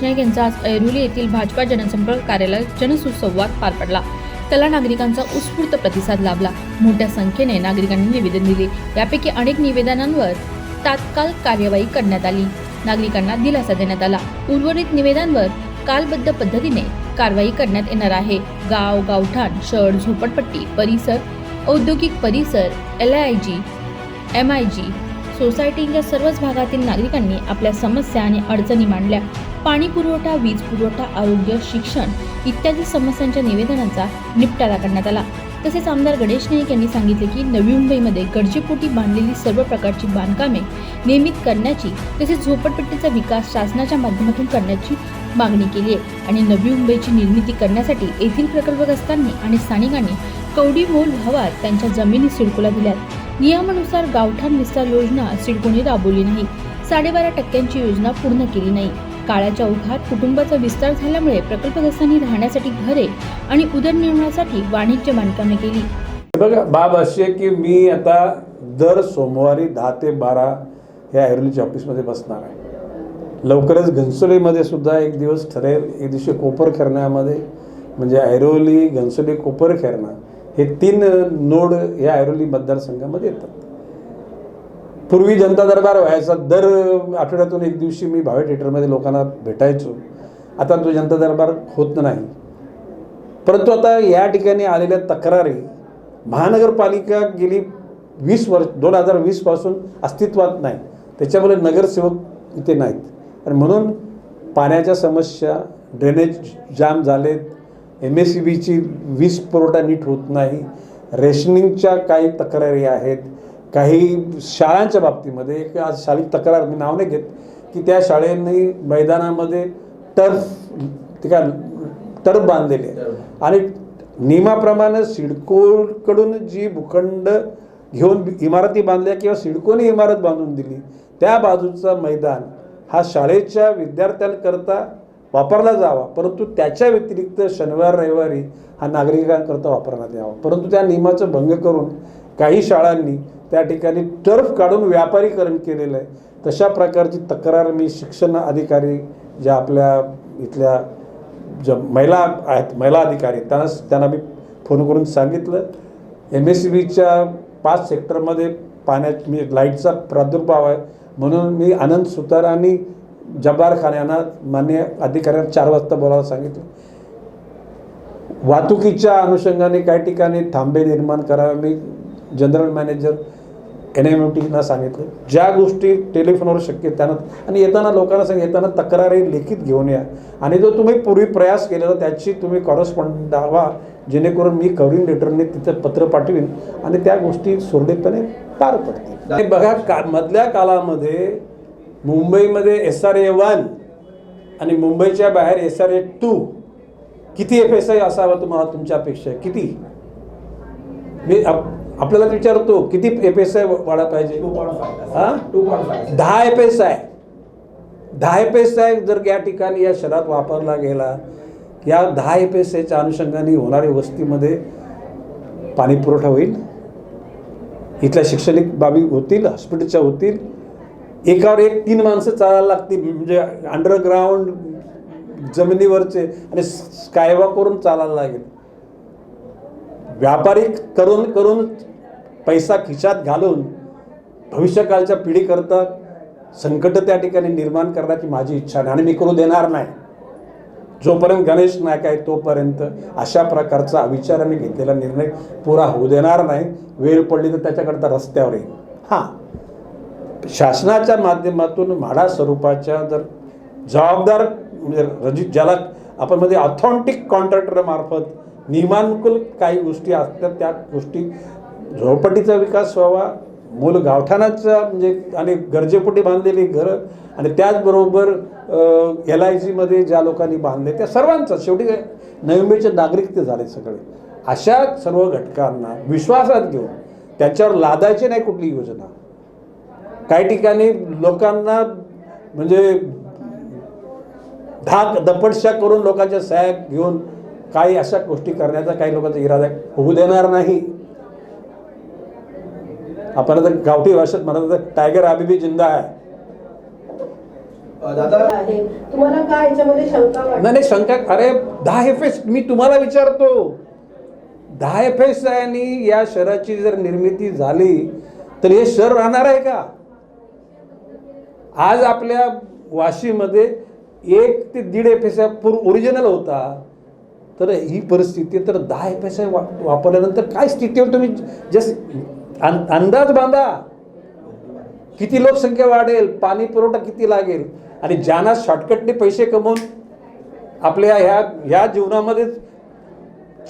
आमदार नाईक यांचा आज ऐरोली येथील भाजपा जनसंपर्क कार्यालयात जनसुसंवाद पार पडला. त्याला नागरिकांचा उत्स्फूर्त प्रतिसाद लाभला. मोठ्या संख्येने नागरिकांनी निवेदन दिले. यापैकी अनेक निवेदनांवर तात्काळ कार्यवाही करण्यात आली. नागरिकांना दिलासा देण्यात आला. उर्वरित निवेदनांवर कालबद्ध पद्धतीने कारवाई करण्यात येणार आहे. गाव गावठाण शहर झोपडपट्टी परिसर औद्योगिक परिसर L I G M I G सोसायटीच्या सर्वच भागातील नागरिकांनी आपल्या समस्या आणि अडचणी मांडल्या. पाणी पुरवठा वीज पुरवठा आरोग्य शिक्षण इत्यादी समस्यांच्या निवेदनांचा निपटारा करण्यात आला. तसेच आमदार गणेश नाईक यांनी सांगितले की नवी मुंबईमध्ये गरजेपोटी बांधलेली सर्व प्रकारची बांधकामे नियमित करण्याची तसेच झोपडपट्टीचा विकास शासनाच्या माध्यमातून करण्याची मागणी केली आहे आणि नवी मुंबईची निर्मिती करण्यासाठी येथील प्रकल्पग्रस्तांनी आणि स्थानिकांनी कवडी मोल भावात त्यांच्या जमिनी सिडकोला दिल्यात. नियमानुसार गावठाण विस्तार योजना सिडकोने राबवली नाही. साडेबारा टक्क्यांची योजना पूर्ण केली नाही. काळाच्या ओघात कुटुंबाचा विस्तार झाल्यामुळे प्रकल्पग्रस्तांनी राहण्यासाठी घरे आणि उदरनिर्वाहासाठी वाणिज्य बांधकामे केली. बघा बाब अशी आहे की मी आता दर सोमवारी दहा ते बारा ह्या ऐरोलीच्या ऑफिसमध्ये बसणार आहे. लवकरच घनसोलीमध्ये सुद्धा एक दिवस ठरेल. एक दिवशी कोपर खेरण्यामध्ये म्हणजे ऐरोली घनसोली कोपरखेरणा हे तीन नोड या ऐरोली मतदारसंघामध्ये येतात. पूर्वी जनता दरबार व्हायचा दर आठवड्यातून एक दिवशी मी भावे थिएटरमध्ये लोकांना भेटायचो. आता तो जनता दरबार होत नाही. परंतु आता या ठिकाणी आलेल्या तक्रारी महानगरपालिका गेली वीस वर्ष दोन हजार वीसपासून अस्तित्वात नाही. त्याच्यामुळे नगरसेवक इथे नाहीत. आणि म्हणून पाण्याच्या समस्या ड्रेनेज जाम झालेत. एम एस सी बीची वीज पुरवठा नीट होत नाही. रेशनिंगच्या काही तक्रारी आहेत. काही शाळांच्या बाबतीमध्ये एक आज शाळेत तक्रार मी नाव नाही घेत की त्या शाळेने मैदानामध्ये टर्फ ते काय टर्फ बांधलेले. आणि नियमाप्रमाणे सिडकोकडून जी भूखंड घेऊन इमारती बांधल्या किंवा सिडकोने इमारत बांधून दिली त्या बाजूचा मैदान हा शाळेच्या विद्यार्थ्यांकरता वापरला जावा. परंतु त्याच्या व्यतिरिक्त शनिवार रविवारी हा नागरिकांकरता वापरण्यात यावा. परंतु त्या नियमाचं भंग करून काही शाळांनी त्या ठिकाणी टर्फ काढून व्यापारीकरण केलेलं आहे. तशा प्रकारची तक्रार मी शिक्षण अधिकारी ज्या आपल्या इथल्या ज्या महिला आहेत महिला अधिकारी त्यांना त्यांना मी फोन करून सांगितलं. एम एस सी बीच्या पाच सेक्टरमध्ये पाण्यात मी लाईटचा प्रादुर्भाव आहे. म्हणून मी आनंद सुतार आणि जब्बार खान यांना मान्य अधिकाऱ्यांना चार वाजता बोलायला सांगितलं. वाहतुकीच्या अनुषंगाने काही ठिकाणी थांबे निर्माण करावे. मी general manager N M U टीना सांगितलं ज्या गोष्टी टेलिफोनवर शक्य त्यानं आणि येताना लोकांना सांग येताना तक्रारी लिखित घेऊन या. आणि जो तुम्ही पूर्वी प्रयास केलेला त्याची तुम्ही कॉरेस्पॉन्ड दावा जेणेकरून मी कव्हरिंग लेटरने तिथं पत्र पाठवीन आणि त्या गोष्टी सुरळीतपणे पार पडतील. आणि बघा का मधल्या काळामध्ये मुंबईमध्ये एस आर ए वन आणि मुंबईच्या बाहेर एस आर ए टू किती एफ एस आय असावा तुम्हाला तुमच्या अपेक्षा आहे? किती? मी आपल्याला विचारतो किती एफ एस आय वाढा पाहिजे? दहा एफ एस आय दहा एफ एस आय जर या ठिकाणी या शहरात वापरला गेला या दहा एफ एस आयच्या अनुषंगाने होणाऱ्या वस्तीमध्ये पाणी पुरवठा होईल. इथल्या शैक्षणिक बाबी होतील हॉस्पिटलच्या होतील. एकावर एक तीन माणसं चालायला लागतील म्हणजे अंडरग्राऊंड जमिनीवरचे आणि स्कायवॉक करून चालायला लागेल. व्यापारी करून करून पैसा खिशात घालून भविष्यकाळच्या पिढीकरता संकट त्या ठिकाणी निर्माण करण्याची माझी इच्छा नाही आणि मी करू देणार नाही. जोपर्यंत गणेश नायक आहे तोपर्यंत अशा प्रकारचा विचाराने घेतलेला निर्णय पुरा होऊ देणार नाही. वेळ पडली तर त्याच्याकरता रस्त्यावर येईल हां. शासनाच्या माध्यमातून म्हाडा स्वरूपाच्या जर जबाबदार म्हणजे रजित ज्याला आपण म्हणजे ऑथॉन्टिक कॉन्ट्रॅक्टरमार्फत मार्फत नियमानुकूल काही गोष्टी असतात त्या गोष्टी झोपडीचा विकास व्हावा मूल गावठाणाचा म्हणजे आणि गरजेपोटी बांधलेली घरं आणि त्याचबरोबर एल आय सीमध्ये ज्या लोकांनी बांधले त्या सर्वांचं शेवटी काय, नागरिक ते झाले सगळे. अशा सर्व घटकांना विश्वासात घेऊन त्याच्यावर लादायची नाही कुठली योजना. काही ठिकाणी लोकांना म्हणजे धाक दपटशा करून लोकांच्या सहाय्यक घेऊन काही अशा गोष्टी करण्याचा काही लोकांचा इरादा आहे. होऊ देणार नाही. आपण आता गावठी भाषेत म्हणत टायगर अभी भी जिंदा आहे. अ, दादा? आहे. तुम्हाला काय याच्यामध्ये शंका वाटते? नाही नाही शंका अरे दहा एफ एस मी तुम्हाला विचारतो. दहा एफ एस आणि या शहराची जर निर्मिती झाली तर हे शहर राहणार आहे का? आज आपल्या वाशीमध्ये एक ते दीड एफ एस पूर्व ओरिजिनल होता. तर ही परिस्थिती तर दहा एफ एस वा वापरल्यानंतर काय स्थितीवर तुम्ही जस्ट अं- अंदाज बांधा. किती लोकसंख्या वाढेल पाणी पुरवठा किती लागेल आणि ज्यांना शॉर्टकटने पैसे कमवून आपल्या ह्या ह्या जीवनामध्ये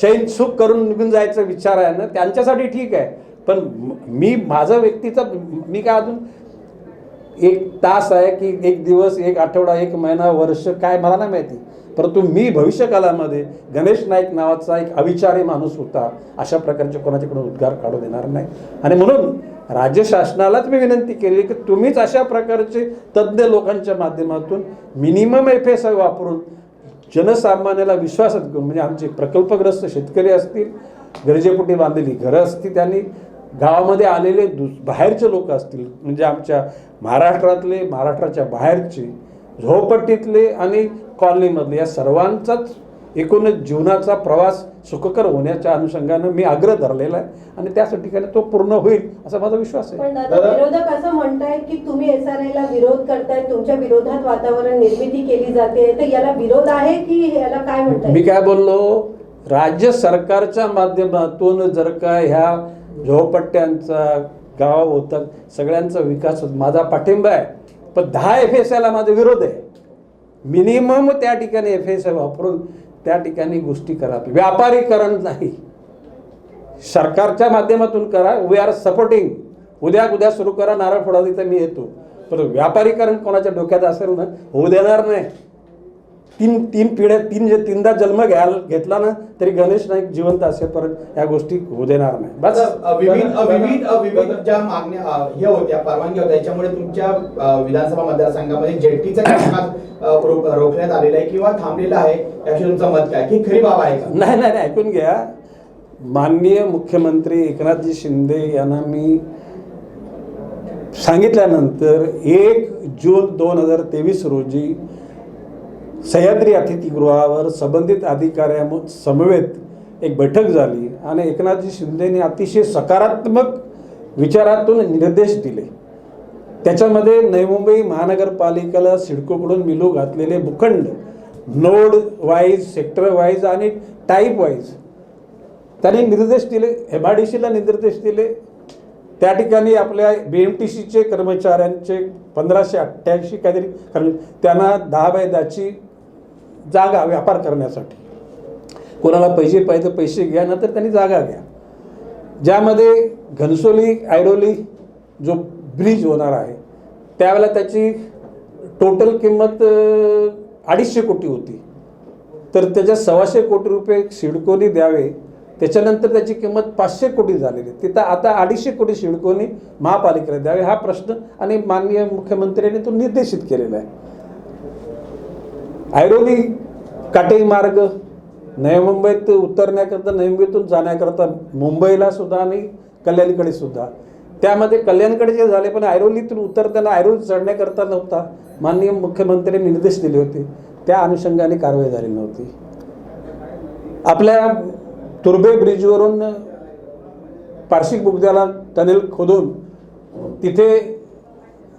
चैन सुख करून निघून जायचा विचार आहे ना त्यांच्यासाठी ठीक आहे. पण मी माझा व्यक्तीचा मी काय अजून एक तास आहे की एक दिवस एक आठवडा एक महिना वर्ष काय मला नाही माहिती. परंतु मी भविष्यकालामध्ये गणेश नाईक नावाचा एक अविचारी माणूस होता अशा प्रकारचे कोणाच्याकडून उद्गार काढू देणार नाही. आणि म्हणून राज्य शासनालाच मी विनंती केली की तुम्हीच अशा प्रकारचे तज्ज्ञ लोकांच्या माध्यमातून मिनिमम एफ एस आय वापरून जनसामान्याला विश्वासात घेऊन म्हणजे आमचे प्रकल्पग्रस्त शेतकरी असतील गरजेपोटी बांधलेली घरं असतील त्यांनी गावामध्ये आलेले दुस बाहेरचे लोक असतील म्हणजे आमच्या महाराष्ट्रातले महाराष्ट्राच्या बाहेरचे झोपट्टीतले आणि कॉलनीमधले या सर्वांचाच एकूणच जीवनाचा प्रवास सुखकर होण्याच्या अनुषंगानं मी आग्रह धरलेला आहे आणि त्याच ठिकाणी तो पूर्ण होईल असा माझा विश्वास आहे. विरोधक असं म्हणतायत की तुम्ही एस आर ला विरोध करताय तुमच्या विरोधात वातावरण निर्मिती केली जाते तर याला विरोध आहे की याला काय मी म्हणताय काय बोललो? राज्य सरकारच्या माध्यमातून जर का ह्या झोपट्ट्यांचा गाव होतात सगळ्यांचा विकास होत. माझा पाठिंबा आहे. पण दहा एफ एस आयला माझा विरोध आहे. मिनिमम त्या ठिकाणी एफ एस आय वापरून त्या ठिकाणी गोष्टी करा व्यापारीकरण नाही. सरकारच्या माध्यमातून करा. वी आर सपोर्टिंग उद्या उद्या सुरू करा नारळ फोडा तिथं मी येतो. पण व्यापारीकरण कोणाच्या डोक्यात असेल ना? होऊ देणार नाही. तीन तीन पिढ्या तीन जे तीनदा जन्म घ्याल घेतला ना तरी गणेश नाईक जिवंत असेपर्यंत या गोष्टी होऊ देणार नाही. बस. विविध विविध विविध ज्या मागण्या हे होत्या परवानग्या होत्या त्याच्यामुळे तुमच्या विधानसभा मतदारसंघामध्ये जेटीचं कामकाज रोखण्यात आलेलं आहे किंवा थांबलेलं आहे याविषयी तुमचं मत काय? की खरी बाब आहे का? नाही नाही नाही, ऐकून घ्या. माननीय मुख्यमंत्री एकनाथजी शिंदे यांना मी सांगितल्यानंतर एक जून दोन हजार तेवीस रोजी सह्याद्री अतिथीगृहावर संबंधित अधिकाऱ्या समवेत एक बैठक झाली आणि एकनाथजी शिंदेने अतिशय सकारात्मक विचारातून निर्देश दिले. त्याच्यामध्ये नवी मुंबई महानगरपालिकेला सिडकोकडून मिलू घातलेले भूखंड नोड वाईज सेक्टर वाईज आणि टाईप वाईज. त्यांनी निर्देश दिले एम आय डी सीला निर्देश दिले. त्या ठिकाणी आपल्या बी एम टी सीचे कर्मचाऱ्यांचे पंधराशे अठ्ठ्याऐंशी काहीतरी कर्म त्यांना दहा बाय दहाची जागा व्यापार करण्यासाठी. कोणाला पैसे पाहिजे तर पैसे घ्या नंतर त्यांनी जागा घ्या. ज्यामध्ये घनसोली ऐरोली जो ब्रिज होणार आहे त्यावेळेला त्याची टोटल किंमत अडीचशे कोटी होती. तर त्याच्या सव्वाशे कोटी रुपये सिडकोनी द्यावे त्याच्यानंतर त्याची किंमत पाचशे कोटी झालेली. आहे. तिथं आता अडीचशे कोटी शिडकोनी महापालिकेला द्यावे हा प्रश्न आणि माननीय मुख्यमंत्र्यांनी तो निर्देशित केलेला आहे. ऐरोली काटेरी मार्ग नवी मुंबईत उतरण्याकरता नवी मुंबईतून जाण्याकरता मुंबईला सुद्धा आणि कल्याणकडे सुद्धा. त्यामध्ये कल्याणकडे जे झाले पण ऐरोलीतून उतरताना ऐरोली चढण्याकरता नव्हता. माननीय मुख्यमंत्र्यांनी निर्देश दिले होते. त्या अनुषंगाने कारवाई झाली नव्हती. आपल्या तुर्बे ब्रिजवरून पार्शिक बुगद्याला टनेल खोदून तिथे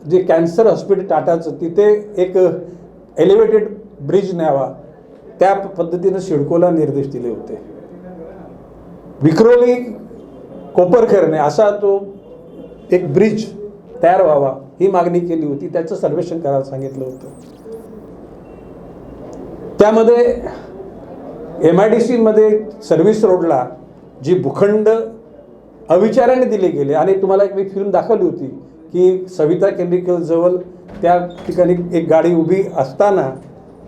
जे कॅन्सर हॉस्पिटल टाटाचं तिथे एक एलिव्हेटेड ब्रिज न्यावा. त्या पद्धतीनं सिडकोला निर्देश दिले होते. विक्रोली कोपरखेरने असा तो एक ब्रिज तयार व्हावा ही मागणी केली होती. त्याचं सर्वेक्षण करायला सांगितलं होतं. त्यामध्ये एम आय डी सीमध्ये सर्व्हिस रोडला जी भूखंड अविचाराने दिले गेले आणि तुम्हाला एक मी फिल्म दाखवली होती की सविता केमिकलजवळ त्या ठिकाणी एक गाडी उभी असताना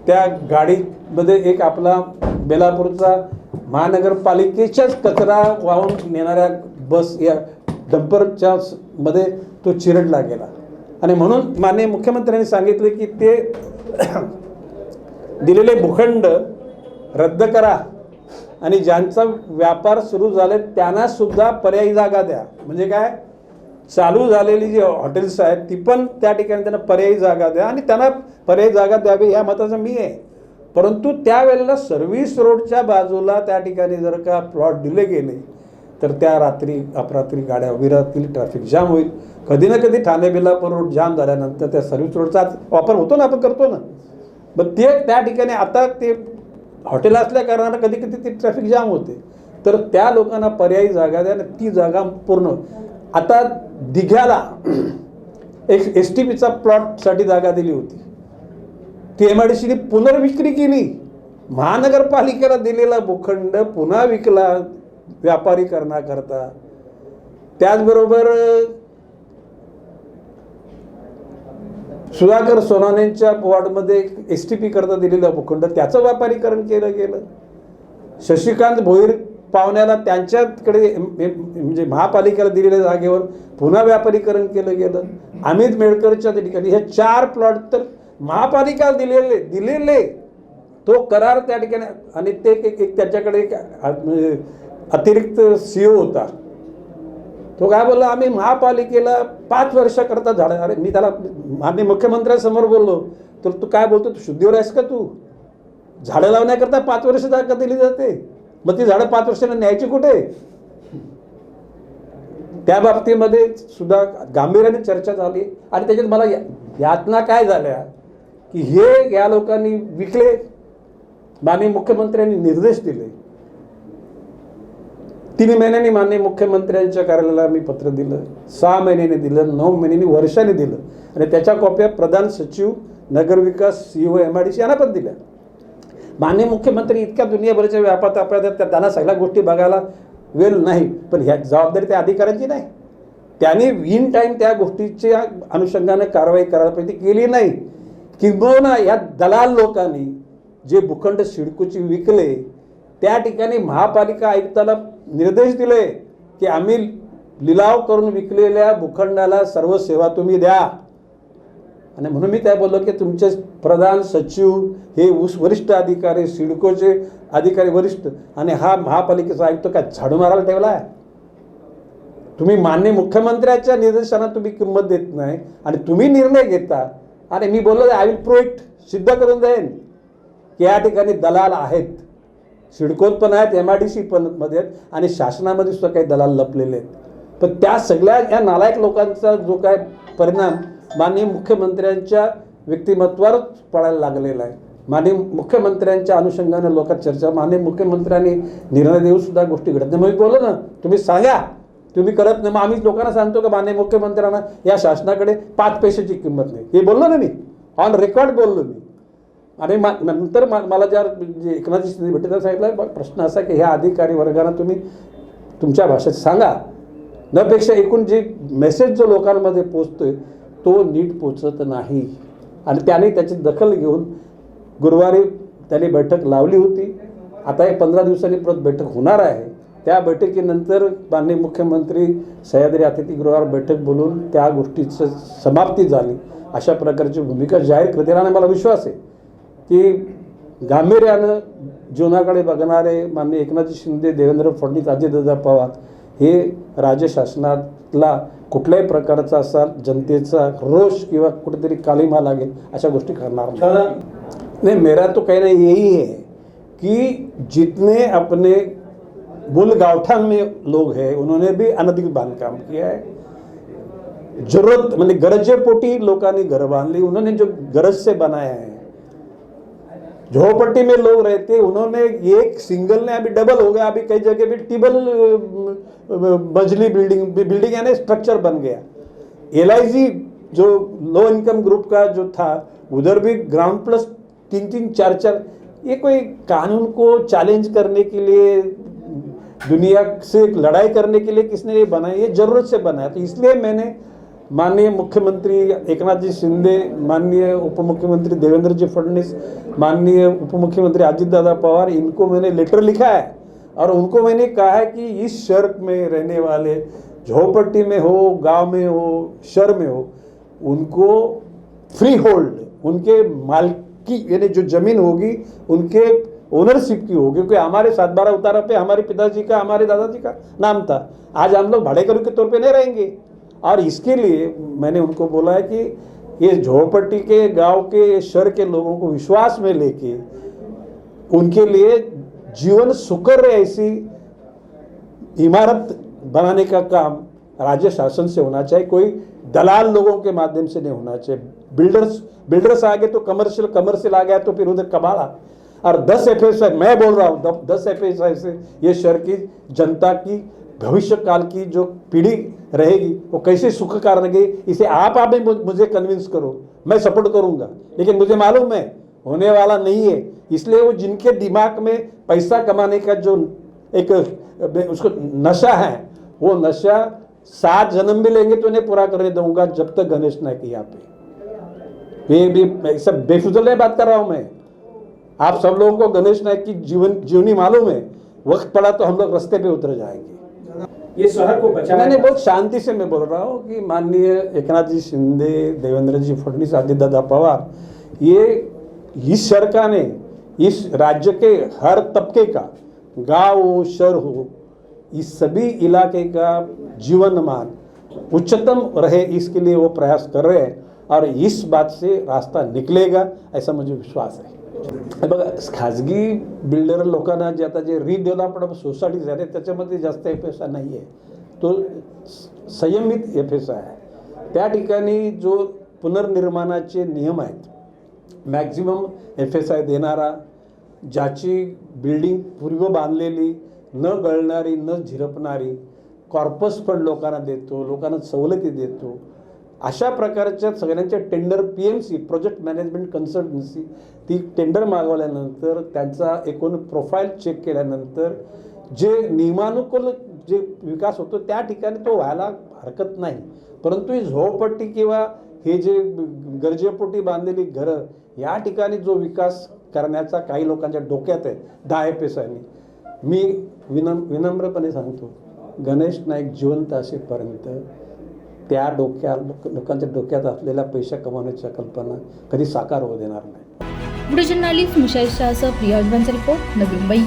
त्या गाडीमध्ये एक आपला बेलापूरचा महानगरपालिकेच्याच कचरा वाहून नेणाऱ्या बस या डंपरच्या मध्ये तो चिरडला गेला. आणि म्हणून माननीय मुख्यमंत्र्यांनी सांगितले की ते दिलेले भूखंड रद्द करा आणि ज्यांचा व्यापार सुरू झाले त्यांना सुद्धा पर्यायी जागा द्या. म्हणजे काय? चालू झालेली जी हॉटेल्स आहेत ती पण त्या ठिकाणी त्यांना पर्यायी जागा द्या आणि त्यांना पर्यायी जागा द्यावी ह्या मताचं मी आहे. परंतु त्यावेळेला सर्व्हिस रोडच्या बाजूला त्या ठिकाणी जर का प्लॉट दिले गेले तर त्या रात्री अपरात्री गाड्या उभी राहतील ट्रॅफिक जाम होईल. कधी ना कधी ठाणे बिलापूर रोड जाम झाल्यानंतर त्या सर्व्हिस रोडचा वापर होतो ना आपण करतो ना. मग ते त्या ठिकाणी आता ते हॉटेल असल्या कारणानं कधी कधी ते ट्रॅफिक जाम होते. तर त्या लोकांना पर्यायी जागा द्या आणि ती जागा पूर्ण. आता दिघ्याला एक एस टी पीचा प्लॉटसाठी जागा दिली होती. ती एम आय डी सीने पुनर्विक्री केली. महानगरपालिकेला दिलेला भूखंड पुन्हा विकला व्यापारीकरणाकरता. त्याचबरोबर सुधाकर सोनानेंच्या वॉर्डमध्ये एस टी पी करता दिलेला भूखंड त्याचं व्यापारीकरण केलं गेलं. शशिकांत भोईर पाहुण्याला त्यांच्याकडे म्हणजे, म्हणजे महापालिकेला दिलेल्या जागेवर पुन्हा व्यापारीकरण केलं गेलं. अमित मेळकरच्या त्या ठिकाणी हे चार प्लॉट तर महापालिकेला दिलेले दिलेले. तो करार त्या ठिकाणी आणि ते एक एक त्याच्याकडे एक अतिरिक्त सी होता. तो काय बोलला आम्ही महापालिकेला पाच वर्षाकरता झाडं अरे मी त्याला माननीय मुख्यमंत्र्यांसमोर बोललो तर तू काय बोलतो? तू शुद्धीवर आहेस का तू? झाडं लावण्याकरता पाच वर्ष जागा दिली जाते. मग ती झाडं पाच वर्षांना न्यायची कुठे? त्या बाबतीमध्ये सुद्धा गांभीर्याने चर्चा झाली. आणि त्याच्यात मला यातना काय झाल्या? की हे या लोकांनी विकले माननीय मुख्यमंत्र्यांनी निर्देश दिले. तीन महिन्यांनी माननीय मुख्यमंत्र्यांच्या कार्यालयाला मी पत्र दिलं सहा महिन्याने दिलं नऊ महिन्यांनी वर्षाने दिलं. आणि त्याच्या कॉप्या प्रधान सचिव नगरविकास CO M I D C यांना पण दिल्या. माननीय मुख्यमंत्री इतक्या दुनियाभरच्या व्यापार ताप्यात त्या त्यांना सगळ्या गोष्टी बघायला वेळ नाही पण ह्या जबाबदारी त्या अधिकाऱ्यांची नाही. त्यांनी इन टाईम त्या गोष्टीच्या अनुषंगाने कारवाई करायला पाहिजे ती केली नाही. किंबहुना या दलाल लोकांनी जे भूखंड शिडकूची विकले त्या ठिकाणी महापालिका आयुक्ताला निर्देश दिले की आम्ही लिलाव करून विकलेल्या भूखंडाला सर्व सेवा तुम्ही द्या. आणि म्हणून मी त्या बोललो की तुमचे प्रधान सचिव हे ऊस वरिष्ठ अधिकारी सिडकोचे अधिकारी वरिष्ठ आणि हा महापालिकेचा आयुक्त काय झाडू मारायला ठेवला आहे? तुम्ही मान्य मुख्यमंत्र्याच्या निर्देशांना तुम्ही किंमत देत नाही आणि तुम्ही निर्णय घेता आणि मी बोललो आय विल प्रो इट सिद्ध करून देईन की या ठिकाणी दलाल आहेत. सिडकोत पण आहेत एम आय डी सी पण मध्ये आहेत आणि शासनामध्ये सुद्धा काही दलाल लपलेले आहेत. पण त्या सगळ्या या नालायक लोकांचा जो काय परिणाम माननीय मुख्यमंत्र्यांच्या व्यक्तिमत्वावर पडायला लागलेला आहे. माननीय मुख्यमंत्र्यांच्या अनुषंगाने लोकात चर्चा माननीय मुख्यमंत्र्यांनी निर्णय देऊन सुद्धा गोष्टी घडत नाही. मग मी बोललो ना तुम्ही सांगा तुम्ही करत नाही. मग आम्ही लोकांना सांगतो का माननीय मुख्यमंत्र्यांना या शासनाकडे पाच पैशाची किंमत नाही. हे बोललो ना मी. ऑन रेकॉर्ड बोललो मी. आणि मा नंतर मा मला ज्या जे एकनाथजी शिंदे भेटले त्या सांगितलं प्रश्न असा की ह्या अधिकारी वर्गांना तुम्ही तुमच्या भाषेत सांगा. नपेक्षा एकूण जे मेसेज जो लोकांमध्ये पोचतोय तो नीट पोचत नाही. आणि त्याने त्याची दखल घेऊन गुरुवारी त्याने बैठक लावली होती. आता एक पंधरा दिवसांनी परत बैठक होणार आहे. त्या बैठकीनंतर माननीय मुख्यमंत्री सह्याद्री अतिथीगृहावर बैठक बोलून त्या गोष्टीचं समाप्ती झाली. अशा प्रकारची भूमिका जाहीर करतील आणि मला विश्वास आहे की गांभीर्यानं जीवनाकडे बघणारे माननीय एकनाथजी शिंदे देवेंद्र फडणवीस अजितदादा पवार हे राज्य शासनातला कुठल्याही प्रकारचा असा जनतेचा रोष किंवा कुठेतरी कालिमा लागेल अशा गोष्टी करणार नाही. नहीं मेरा तो कहना यही है कि जितने अपने मूल गावठान में लोग हैं, उन्होंने भी अनधिकृत बांधकाम किया है। ज़रूरत म्हणजे गरजेपोटी लोकांनी घर बांधली उन्होंने जो गरज से बनाया है झोपट्टी में लोग रहते, उन्होंने एक सिंगल ने अभी डबल हो गया, अभी कई जगह भी टिबल मजली बिल्डिंग बिल्डिंग यानी स्ट्रक्चर बन गया। एलआईजी जो लो इनकम ग्रुप का जो था, उधर भी ग्राउंड प्लस तीन तीन चार चार ये कोई कानून को चैलेंज करने के लिए दुनिया से लड़ाई करने के लिए किसने ये बनाया ये ज़रूरत से बनाया। तो इसलिए मैंने माननीय मुख्यमंत्री एकनाथ जी शिंदे, माननीय उप मुख्यमंत्री देवेंद्र जी फडणवीस, माननीय उप मुख्यमंत्री अजित दादा पवार, इनको मैंने लेटर लिखा है। और उनको मैंने कहा है कि इस शहर में रहने वाले झोपट्टी में हो, गाँव में हो, शहर में हो, उनको फ्री होल्ड उनके मालकी यानी जो ज़मीन होगी, उनके ओनरशिप की होगी क्योंकि हमारे सात बारह उतारा पे हमारे पिताजी का, हमारे दादाजी का नाम था। आज हम लोग भाड़ेकरू के तौर पे नहीं रहेंगे। और इसके लिए मैंने उनको बोला है कि ये झोपड़पट्टी के, गाँव के, शहर के लोगों को विश्वास में लेके उनके लिए जीवन सुकर ऐसी इमारत बनाने का काम राज्य शासन से होना चाहिए। कोई दलाल लोगों के माध्यम से नहीं होना चाहिए। बिल्डर्स बिल्डर्स आ गए तो कमर्शियल कमर्शियल आ गया तो फिर उधर कबाड़ा। और दस एफ़ मैं बोल रहा हूँ दस एफ़ से ये शहर की जनता की भविष्य काल की जो पीढ़ी रहेगी, वो कैसे सुख कार रहेगी, इसे आप आप ही मुझे कन्विंस करो, मैं सपोर्ट करूँगा। लेकिन मुझे मालूम है, होने वाला नहीं है। इसलिए वो जिनके दिमाग में पैसा कमाने का जो एक उसको नशा है, वो नशा सात जन्म भी लेंगे तो इन्हें पूरा करने दूँगा, जब तक गणेश नायक यहाँ पे। ये भी सब बेफिजुल बात कर रहा हूँ मैं। आप सब लोगों को गणेश नायक की जीवन जीवनी मालूम है। वक्त पड़ा तो हम लोग रास्ते पे उतर जाएँगे। ये शहर को बचाना मैंने बहुत शांति से मैं बोल रहा हूँ कि माननीय एकनाथ जी शिंदे देवेंद्र जी फडणवीस आदि दादा पवार ये इस सरकार ने इस राज्य के हर तबके का गाँव हो शहर हो इस सभी इलाके का जीवन मान उच्चतम रहे इसके लिए वो प्रयास कर रहे हैं और इस बात से रास्ता निकलेगा ऐसा मुझे विश्वास हे। बघा खाजगी बिल्डर लोकांना जे आता जे रिडेव्हलपमेंट सोसायटीज झाले त्याच्यामध्ये जास्त एफ एस आय नाही आहे तो स- संयमित एफ एस आय आहे. त्या ठिकाणी जो पुनर्निर्माणाचे नियम आहेत मॅक्झिमम एफ एस आय देणारा ज्याची बिल्डिंग पूर्व बांधलेली न गळणारी न झिरपणारी कॉर्पस पण लोकांना देतो लोकांना सवलती देतो अशा प्रकारच्या सगळ्यांच्या tender P M C project management consultancy ती टेंडर मागवल्यानंतर त्यांचा एकूण प्रोफाईल चेक केल्यानंतर जे नियमानुकूल जे विकास होतो त्या ठिकाणी तो व्हायला हरकत नाही. परंतु ही झोपट्टी किंवा हे जे गरजेपोटी बांधलेली घरं या ठिकाणी जो विकास करण्याचा काही लोकांच्या डोक्यात आहे दहा पैसांनी मी विनम विनम्रपणे सांगतो गणेश नाईक जिवंत असेपर्यंत त्या डोक्या लोक लोकांच्या डोक्यात असलेल्या पैसा कमावण्याच्या कल्पना कधी साकार होऊ देणार नाही. व्हिडिओ जर्नालिस्ट मुशाईद शाहसह प्रिया रिपोर्ट नवी मुंबई.